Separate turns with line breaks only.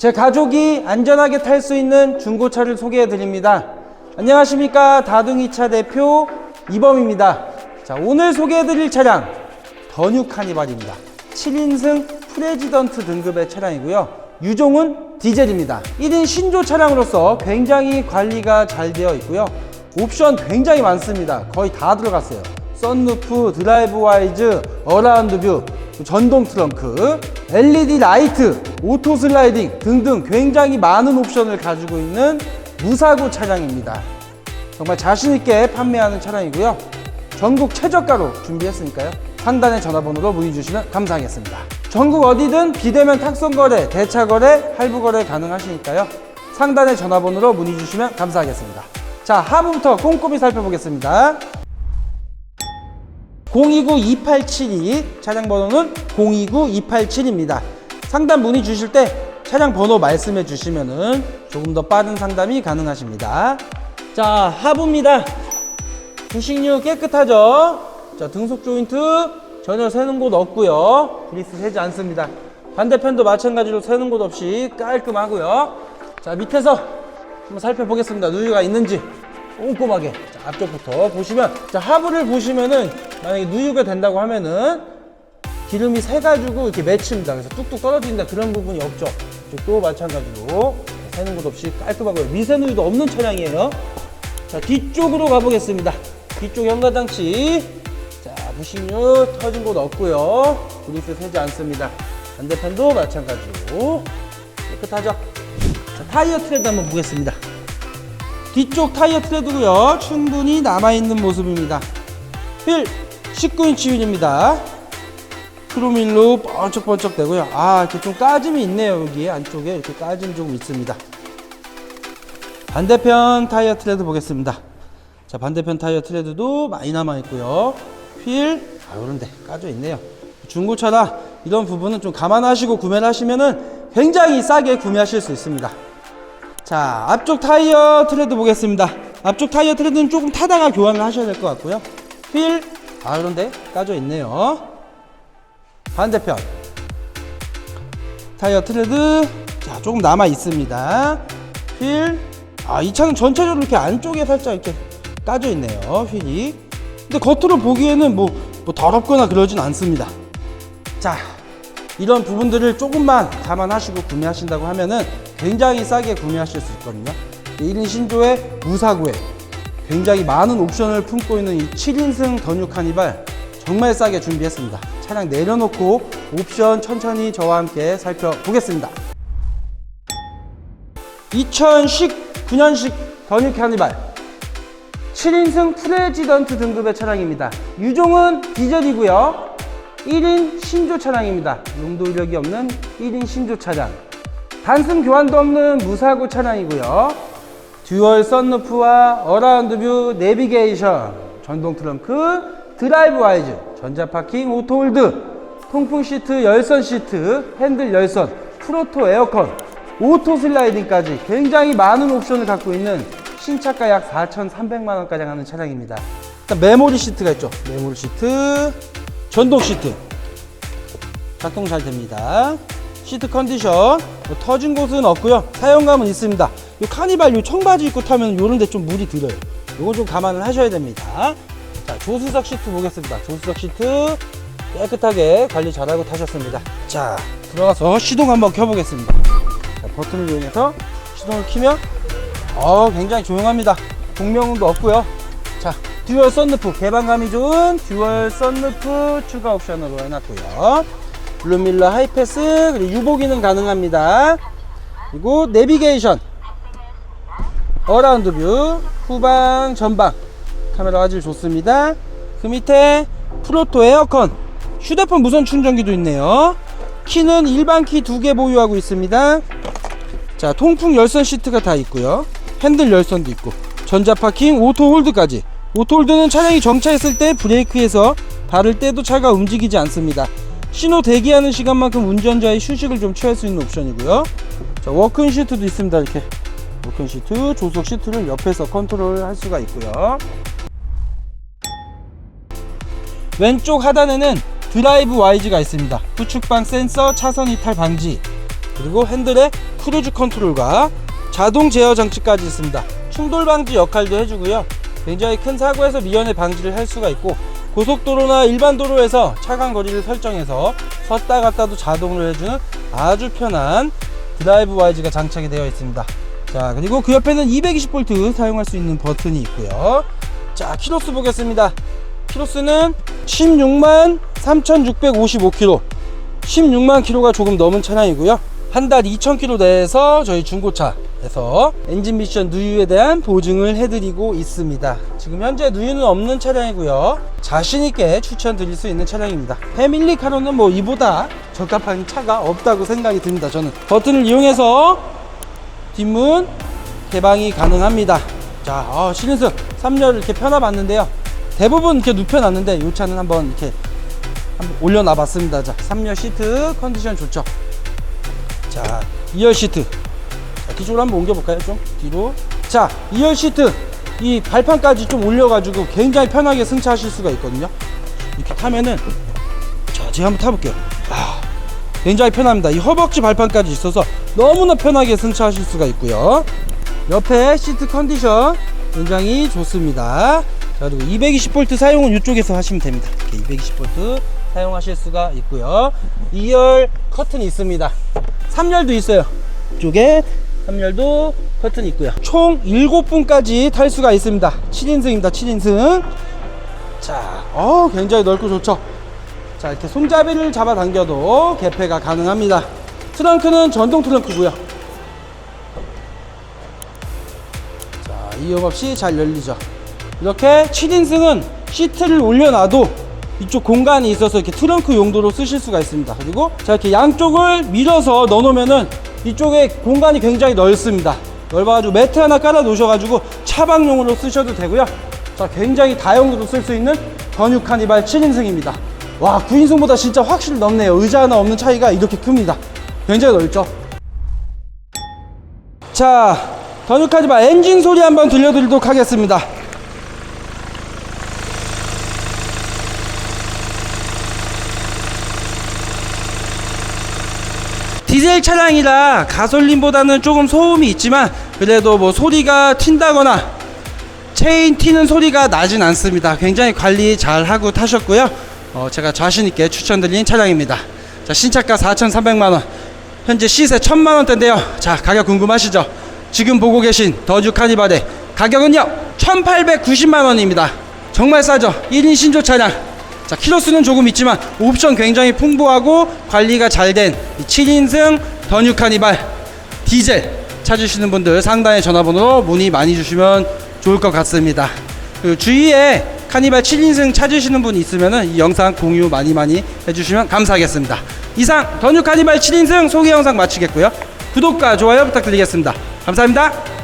제 가족이 안전하게 탈 수 있는 중고차를 소개해 드립니다. 안녕하십니까. 다둥이차 대표 이범입니다. 자, 오늘 소개해 드릴 차량 더뉴 카니발입니다. 7인승 프레지던트 등급의 차량이고요. 유종은 디젤입니다. 1인 신조 차량으로서 굉장히 관리가 잘 되어 있고요. 옵션 굉장히 많습니다. 거의 다 들어갔어요. 썬루프, 드라이브 와이즈, 어라운드 뷰, 전동 트렁크, LED 라이트, 오토 슬라이딩 등등 굉장히 많은 옵션을 가지고 있는 무사고 차량입니다. 정말 자신있게 판매하는 차량이고요. 전국 최저가로 준비했으니까요. 상단의 전화번호로 문의 주시면 감사하겠습니다. 전국 어디든 비대면 탁송거래, 대차거래, 할부거래 가능하시니까요. 상단의 전화번호로 문의 주시면 감사하겠습니다. 자, 하부부터 꼼꼼히 살펴보겠습니다. 029-2872 차량 번호는 029-287입니다. 상담 문의 주실 때 차량 번호 말씀해 주시면은 조금 더 빠른 상담이 가능하십니다. 자, 하부입니다. 부식류 깨끗하죠? 자, 등속 조인트 전혀 새는 곳 없고요. 그리스 새지 않습니다. 반대편도 마찬가지로 새는 곳 없이 깔끔하고요. 자, 밑에서 한번 살펴보겠습니다. 누유가 있는지 꼼꼼하게. 자, 앞쪽부터 보시면 자, 하부를 보시면은 만약에 누유가 된다고 하면은 기름이 새가지고 이렇게 맺힙니다. 그래서 뚝뚝 떨어진다 그런 부분이 없죠. 이쪽도 마찬가지로 새는 곳 없이 깔끔하고요. 미세누유도 없는 차량이에요. 자 뒤쪽으로 가보겠습니다. 뒤쪽 현가장치 자 부식류 터진 곳 없고요. 그리스 새지 않습니다. 반대편도 마찬가지로 깨끗하죠. 자 타이어 트레드 한번 보겠습니다. 뒤쪽 타이어 트레드고요. 충분히 남아있는 모습입니다. 휠 19인치 휠입니다. 크로밀로 번쩍번쩍 되고요. 아, 이렇게 좀 까짐이 있네요. 여기 안쪽에 이렇게 까짐 조금 있습니다. 반대편 타이어 트레드 보겠습니다. 자, 반대편 타이어 트레드도 많이 남아 있고요. 휠, 아, 요런데 까져 있네요. 중고차라 이런 부분은 좀 감안하시고 구매를 하시면은 굉장히 싸게 구매하실 수 있습니다. 자, 앞쪽 타이어 트레드 보겠습니다. 앞쪽 타이어 트레드는 조금 타다가 교환을 하셔야 될 것 같고요. 휠, 아, 그런데 까져 있네요. 반대편. 타이어 트레드, 자, 조금 남아 있습니다. 휠, 아, 이 차는 전체적으로 이렇게 안쪽에 살짝 이렇게 까져 있네요. 휠이. 근데 겉으로 보기에는 뭐, 뭐 더럽거나 그러진 않습니다. 자, 이런 부분들을 조금만 감안하시고 구매하신다고 하면은 굉장히 싸게 구매하실 수 있거든요. 1인 신조의 무사고에 굉장히 많은 옵션을 품고 있는 이 7인승 더뉴 카니발 정말 싸게 준비했습니다. 차량 내려놓고 옵션 천천히 저와 함께 살펴보겠습니다. 2019년식 더뉴 카니발 7인승 프레지던트 등급의 차량입니다. 유종은 디젤이고요. 1인 신조 차량입니다. 용도 이력이 없는 1인 신조 차량. 단순 교환도 없는 무사고 차량이고요. 듀얼 썬루프와 어라운드 뷰 내비게이션, 전동 트렁크, 드라이브 와이즈, 전자 파킹, 오토홀드, 통풍 시트, 열선 시트, 핸들 열선, 프로토 에어컨, 오토 슬라이딩까지 굉장히 많은 옵션을 갖고 있는 신차가 약 4,300만 원가량 하는 차량입니다. 일단 메모리 시트가 있죠. 메모리 시트, 전동 시트. 작동 잘 됩니다. 시트 컨디션 뭐 터진 곳은 없고요. 사용감은 있습니다. 이 카니발 요 청바지 입고 타면 요런 데 좀 물이 들어요. 요거 좀 감안을 하셔야 됩니다. 자, 조수석 시트 보겠습니다. 조수석 시트 깨끗하게 관리 잘하고 타셨습니다. 자, 들어가서 시동 한번 켜보겠습니다. 자, 버튼을 이용해서 시동을 키면 어, 굉장히 조용합니다. 공명음도 없고요. 자, 듀얼 썬루프 개방감이 좋은 듀얼 썬루프 추가 옵션으로 해놨고요. 블루밀러 하이패스 그리고 유보 기능 가능합니다. 그리고 내비게이션 어라운드 뷰 후방 전방 카메라 화질 좋습니다. 그 밑에 프로토 에어컨 휴대폰 무선 충전기도 있네요. 키는 일반 키 두 개 보유하고 있습니다. 자 통풍 열선 시트가 다 있고요. 핸들 열선도 있고 전자 파킹 오토 홀드까지 오토 홀드는 차량이 정차했을 때 브레이크에서 발을 떼도 차가 움직이지 않습니다. 신호 대기하는 시간만큼 운전자의 휴식을 좀 취할 수 있는 옵션이고요. 자, 워크인 시트도 있습니다. 이렇게 워크인 시트, 조석 시트를 옆에서 컨트롤 할 수가 있고요. 왼쪽 하단에는 드라이브 와이즈가 있습니다. 후측방 센서, 차선 이탈 방지. 그리고 핸들에 크루즈 컨트롤과 자동 제어 장치까지 있습니다. 충돌 방지 역할도 해주고요. 굉장히 큰 사고에서 미연에 방지를 할 수가 있고 고속도로나 일반 도로에서 차간 거리를 설정해서 섰다 갔다도 자동으로 해주는 아주 편한 드라이브 와이즈가 장착이 되어 있습니다. 자 그리고 그 옆에는 220V 사용할 수 있는 버튼이 있고요. 자 키로수 보겠습니다. 키로수는 16만 3,655km 16만 킬로가 조금 넘은 차량이고요. 한 달 2,000km 내에서 저희 중고차에서 엔진 미션 누유에 대한 보증을 해드리고 있습니다. 지금 현재 누유는 없는 차량이고요. 자신있게 추천드릴 수 있는 차량입니다. 패밀리카로는 뭐 이보다 적합한 차가 없다고 생각이 듭니다. 저는 버튼을 이용해서 뒷문 개방이 가능합니다. 자, 어, 신인승 3열 이렇게 펴놔봤는데요. 대부분 이렇게 눕혀놨는데 이 차는 한번 이렇게 한번 올려놔봤습니다. 자, 3열 시트 컨디션 좋죠. 자, 2열 시트. 자, 뒤쪽으로 한번 옮겨볼까요? 좀 뒤로. 자, 2열 시트. 이 발판까지 좀 올려가지고 굉장히 편하게 승차하실 수가 있거든요. 이렇게 타면은 자, 제가 한번 타볼게요. 아, 굉장히 편합니다. 이 허벅지 발판까지 있어서 너무나 편하게 승차하실 수가 있고요. 옆에 시트 컨디션 굉장히 좋습니다. 자, 그리고 220V 사용은 이쪽에서 하시면 됩니다. 이렇게 220V 사용하실 수가 있고요. 2열 커튼이 있습니다. 3열도 있어요. 이쪽에 3열도 커튼이 있고요. 총 7분까지 탈 수가 있습니다. 7인승입니다. 7인승. 자, 어, 굉장히 넓고 좋죠. 자, 이렇게 손잡이를 잡아 당겨도 개폐가 가능합니다. 트렁크는 전동 트렁크고요. 자, 이용 없이 잘 열리죠. 이렇게 7인승은 시트를 올려놔도 이쪽 공간이 있어서 이렇게 트렁크 용도로 쓰실 수가 있습니다. 그리고 자 이렇게 양쪽을 밀어서 넣어놓으면은 이쪽에 공간이 굉장히 넓습니다. 넓어가지고 매트 하나 깔아 놓으셔가지고 차박용으로 쓰셔도 되고요. 자 굉장히 다용으로 쓸 수 있는 전유 카니발 7인승입니다. 와 9인승보다 진짜 확실히 넓네요. 의자 하나 없는 차이가 이렇게 큽니다. 굉장히 넓죠. 자 전유 카니발 엔진 소리 한번 들려드리도록 하겠습니다. 디젤 차량이라 가솔린보다는 조금 소음이 있지만 그래도 뭐 소리가 튄다거나 체인 튀는 소리가 나진 않습니다. 굉장히 관리 잘 하고 타셨고요. 어, 제가 자신 있게 추천드린 차량입니다. 자, 신차가 4,300만 원. 현재 시세 1,000만 원대인데요. 자, 가격 궁금하시죠? 지금 보고 계신 더주 카니발의 가격은요. 1,890만 원입니다. 정말 싸죠? 1인 신조 차량. 자, 키로수는 조금 있지만 옵션 굉장히 풍부하고 관리가 잘 된 7인승 더뉴 카니발 디젤 찾으시는 분들 상단의 전화번호로 문의 많이 주시면 좋을 것 같습니다. 그 주위에 카니발 7인승 찾으시는 분이 있으면 이 영상 공유 많이 많이 해주시면 감사하겠습니다. 이상 더뉴 카니발 7인승 소개 영상 마치겠고요. 구독과 좋아요 부탁드리겠습니다. 감사합니다.